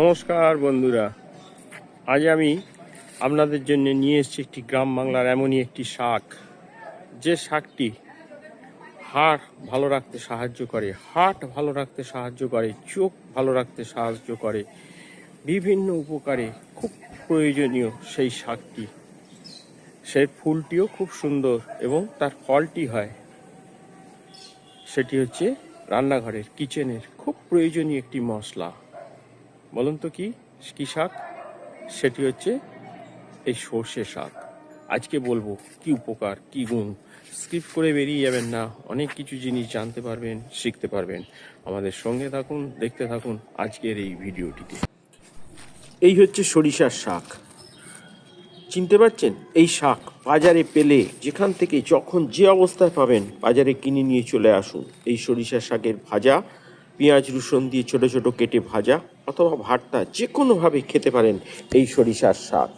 নমস্কার বন্ধুরা। আজ আমি আপনাদের জন্য নিয়ে এসেছি একটি গ্রাম বাংলার এমনই একটি শাক। যে শাকটি হাড় ভালো রাখতে সাহায্য করে হার্ট ভালো রাখতে সাহায্য করে, চোখ ভালো রাখতে সাহায্য করে, বিভিন্ন উপকারে খুব প্রয়োজনীয় সেই শাকটি। সেই ফুলটিও খুব সুন্দর এবং তার ফলটি হয়। সেটি হচ্ছে রান্নাঘরের, কিচেনের খুব প্রয়োজনীয় একটি মশলা। বলুন তো কি? কি শাক? সেটি হচ্ছে এই সর্ষে শাক। আজকে বলব, কি উপকার, কি গুণ? স্ক্রিপ্ট করে বেরিয়ে যাবেন না। অনেক কিছু জিনিস জানতে পারবেন, শিখতে পারবেন। আমাদের সঙ্গে থাকুন, দেখতে থাকুন আজকের এই ভিডিওটিতে। এই হচ্ছে সরিষার শাক। চিনতে পারছেন? এই শাক বাজারে পেলে যেখান থেকে যখন যে অবস্থায় পাবেন, বাজারে কিনে নিয়ে চলে আসুন। এই সরিষার শাকের ভাজা, পেঁয়াজ রসুন দিয়ে ছোট ছোট কেটে ভাজা অথবা ভর্তা যে কোনোভাবে খেতে পারেন এই সরিষার শাক।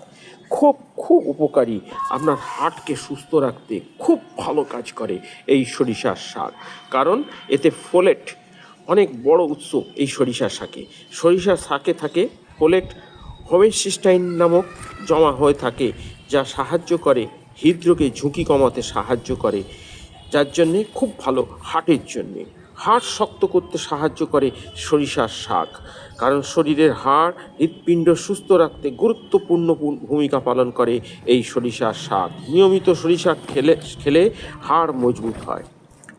খুব খুব উপকারী। আপনার হার্টকে সুস্থ রাখতে খুব ভালো কাজ করে এই সরিষার শাক। কারণ এতে ফোলেট অনেক বড় উৎস এই সরিষার শাকে। সরিষার শাকে থাকে ফোলেট হোমেসিস্টাইন নামক জমা হয়ে থাকে, যা সাহায্য করে, হৃদরোগে ঝুঁকি কমাতে সাহায্য করে, যার জন্যে খুব ভালো হার্টের জন্যে। হাড় শক্ত করতে সাহায্য করে সরিষার শাক। কারণ শরীরের হাড় হৃৎপিণ্ড সুস্থ রাখতে গুরুত্বপূর্ণ ভূমিকা পালন করে এই সরিষার শাক। নিয়মিত সরিষা খেলে খেলে হাড় মজবুত হয়।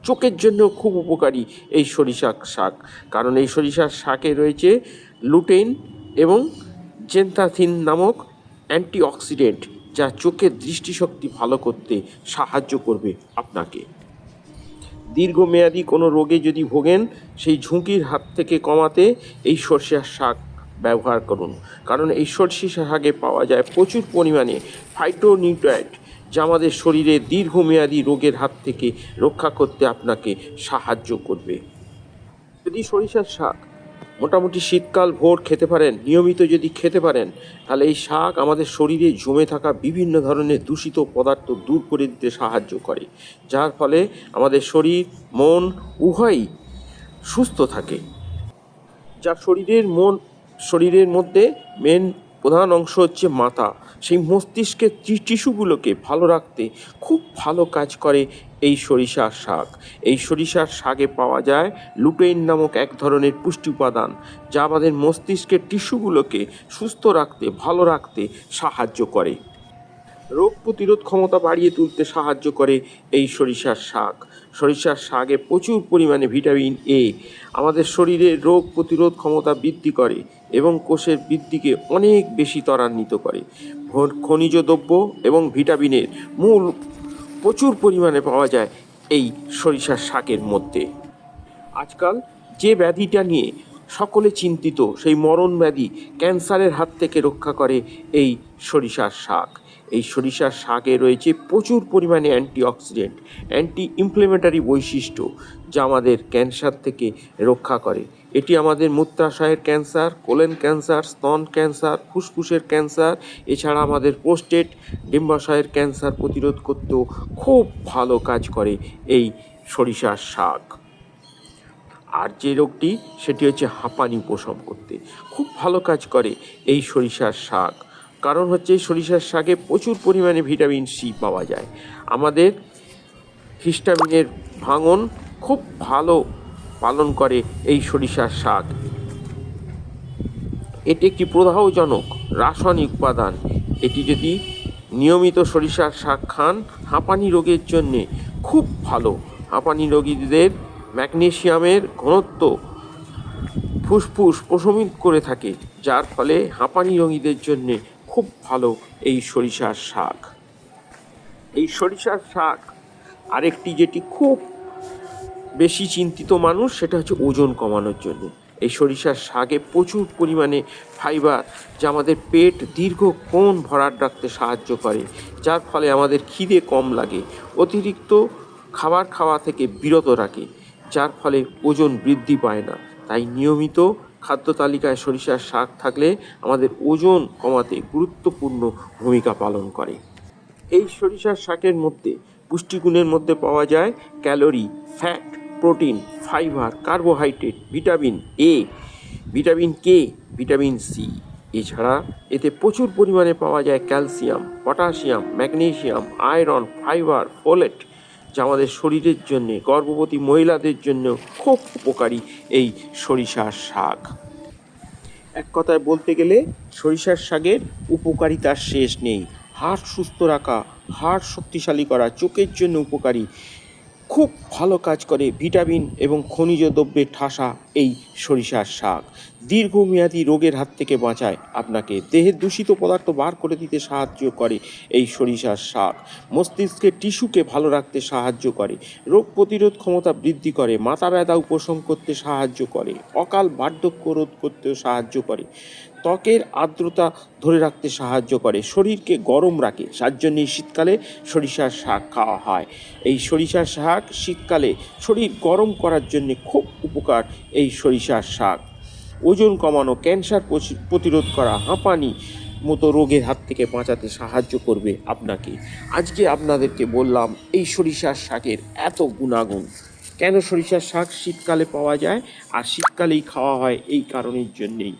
চোখের জন্য খুব উপকারী এই সরিষা শাক। কারণ এই সরিষার শাকে রয়েছে লুটেন এবং জেন্থাথিন নামক অ্যান্টিঅক্সিডেন্ট যা চোখের দৃষ্টিশক্তি ভালো করতে সাহায্য করবে আপনাকে। দীর্ঘমেয়াদী কোনো রোগে যদি ভোগেন, সেই ঝুঁকির হাত থেকে কমাতে এই সর্ষের শাক ব্যবহার করুন। কারণ এই সর্ষে শাকে পাওয়া যায় প্রচুর পরিমাণে ফাইটোনিউট্রয়েড যা আমাদের শরীরে দীর্ঘমেয়াদী রোগের হাত থেকে রক্ষা করতে আপনাকে সাহায্য করবে। যদি সরিষার শাক মোটামুটি শীতকাল ভোর খেতে পারেন, নিয়মিত যদি খেতে পারেন, তাহলে এই শাক আমাদের শরীরে জমে থাকা বিভিন্ন ধরনের দূষিত পদার্থ দূর করে দিতে সাহায্য করে, যার ফলে আমাদের শরীর, মন উভয়ই সুস্থ থাকে। যা শরীরের মন, শরীরের মধ্যে মেন প্রধান অংশ হচ্ছে মাথা। সেই মস্তিষ্কের টিস্যুগুলোকে ভালো রাখতে খুব ভালো কাজ করে এই সরিষার শাক। এই সরিষার শাকে পাওয়া যায় লুটেইন নামক এক ধরনের পুষ্টি উপাদান, যা আমাদের মস্তিষ্কের টিস্যুগুলোকে সুস্থ রাখতে, ভালো রাখতে সাহায্য করে। রোগ প্রতিরোধ ক্ষমতা বাড়িয়ে তুলতে সাহায্য করে এই সরিষার শাক। সরিষার শাকে প্রচুর পরিমাণে ভিটামিন এ আমাদের শরীরে রোগ প্রতিরোধ ক্ষমতা বৃদ্ধি করে এবং কোষের বৃদ্ধিকে অনেক বেশি ত্বরান্বিত করে। খনিজ দ্রব্য এবং ভিটামিনের মূল প্রচুর পরিমাণে পাওয়া যায় এই সরিষার শাকের মধ্যে। আজকাল যে ব্যাধিটা নিয়ে সকলে চিন্তিত, সেই মরণ ব্যাধি ক্যান্সারের হাত থেকে রক্ষা করে এই সরিষার শাক। এই সরিষার শাকে রয়েছে প্রচুর পরিমাণে অ্যান্টিঅক্সিডেন্ট অ্যান্টি ইমপ্লিমেন্টারি বৈশিষ্ট্য যা আমাদের ক্যান্সার থেকে রক্ষা করে। এটি আমাদের মূত্রাশয়ের ক্যান্সার, কোলেন ক্যান্সার, স্তন ক্যান্সার, ফুসফুসের ক্যান্সার, এছাড়া আমাদের পোস্টেট ডিম্বাশয়ের ক্যান্সার প্রতিরোধ করতেও খুব ভালো কাজ করে এই সরিষার শাক। আর যে রোগটি, সেটি হচ্ছে হাঁপানি উপশম করতে। খুব ভালো কাজ করে এই সরিষার শাক। কারণ হচ্ছে সরিষার শাকে প্রচুর পরিমাণে ভিটামিন সি পাওয়া যায়। আমাদের হিস্টামিনের ভাঙন খুব ভালো পালন করে এই সরিষার শাক। এটি একটি প্রদাহজনক, রাসায়নিক উপাদান। এটি যদি নিয়মিত সরিষার শাক খান, হাঁপানি রোগের জন্যে খুব ভালো। হাঁপানি রোগীদের ম্যাগনেসিয়ামের ঘনত্ব ফুসফুস প্রশমিত করে থাকে, যার ফলে হাঁপানি রোগীদের জন্যে খুব ভালো এই সরিষার শাক। এই সরিষার শাক আরেকটি যেটি খুব বেশি চিন্তিত মানুষ, সেটা হচ্ছে ওজন কমানোর জন্য। এই সরিষার শাকে প্রচুর পরিমাণে ফাইবার, যা আমাদের পেট দীর্ঘক্ষণ ভরাট রাখতে সাহায্য করে, যার ফলে আমাদের খিদে কম লাগে, অতিরিক্ত খাবার খাওয়া থেকে বিরত রাখে, যার ফলে ওজন বৃদ্ধি পায় না। তাই নিয়মিত খাদ্য তালিকায় সরিষার শাক থাকলে আমাদের ওজন কমাতে গুরুত্বপূর্ণ ভূমিকা পালন করে। এই সরিষার শাকের মধ্যে পুষ্টিগুণের মধ্যে পাওয়া যায় calorie, fat, protein, fibre, carbohydrate, vitamin A, vitamin K, vitamin C. এছাড়া এতে প্রচুর পরিমাণে পাওয়া যায় calcium, potassium, magnesium, iron, fibre, folate যা আমাদের শরীরের জন্যে, গর্ভবতী মহিলাদের জন্য খুব উপকারী এই সরিষার শাক। এক কথায় বলতে গেলে, সরিষার শাকের উপকারিতার শেষ নেই। হাড় সুস্থ রাখা, হাড় শক্তিশালী করা চোখের জন্য উপকারী। খুব ভালো কাজ করে ভিটামিন এবং খনিজ দ্রব্যের ঠাসা এই সরিষার শাক। দীর্ঘমেয়াদী রোগের হাত থেকে বাঁচায়। আপনাকে দেহের দূষিত পদার্থ বার করে দিতে সাহায্য করে এই সরিষার শাক। মস্তিষ্কের টিস্যুকে ভালো রাখতে সাহায্য করে। রোগ প্রতিরোধ ক্ষমতা বৃদ্ধি করে। মাথা ব্যথা উপশম করতে সাহায্য করে। অকাল বার্ধক্য রোধ করতেও সাহায্য করে। ত্বকের আর্দ্রতা ধরে রাখতে সাহায্য করে। শরীরকে গরম রাখে। যার জন্যই শীতকালে সরিষার শাক খাওয়া হয়। এই সরিষার শাক শীতকালে শরীর গরম করার জন্যে খুব উপকার এই সরিষার শাক। ওজন কমানো, ক্যান্সার প্রতিরোধ করা, হাঁপানি মতো রোগের হাত থেকে বাঁচাতে সাহায্য করবে আপনাকে। আজকে আপনাদেরকে বললাম, এই সরিষার শাকের এত গুণাগুণ। কেন সরিষার শাক শীতকালে পাওয়া যায়? আর শীতকালেই খাওয়া হয় এই কারণের জন্যেই।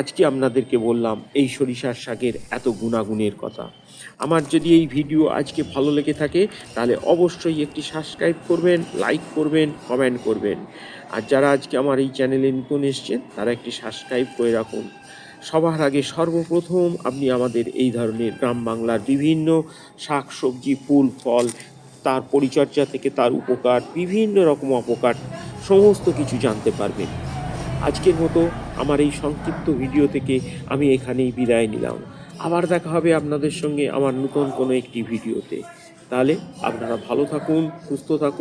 আজকে আপনাদেরকে বললাম, এই সরিষার শাকের এত গুণাগুণের কথা। আমার যদি এই ভিডিও আজকে ভালো লেগে থাকে, তাহলে অবশ্যই একটি সাবস্ক্রাইব করবেন লাইক করবেন কমেন্ট করবেন। আর যারা আজকে আমার এই চ্যানেলে নতুন এসছেন, তারা একটি সাবস্ক্রাইব করে রাখুন। সবার আগে সর্বপ্রথম আপনি আমাদের এই ধরনের গ্রাম বাংলার বিভিন্ন শাক সবজি ফুল, ফল, তার পরিচর্যা থেকে তার উপকার, বিভিন্ন রকম অপকার, সমস্ত কিছু জানতে পারবেন। আজকের মতো আমার এই সংক্ষিপ্ত ভিডিও থেকে আমি এখানেই বিদায় নিলাম। আবার দেখা হবে আপনাদের সঙ্গে আমার নতুন কোনো একটি ভিডিওতে তাহলে আপনারা ভালো থাকুন, সুস্থ থাকুন।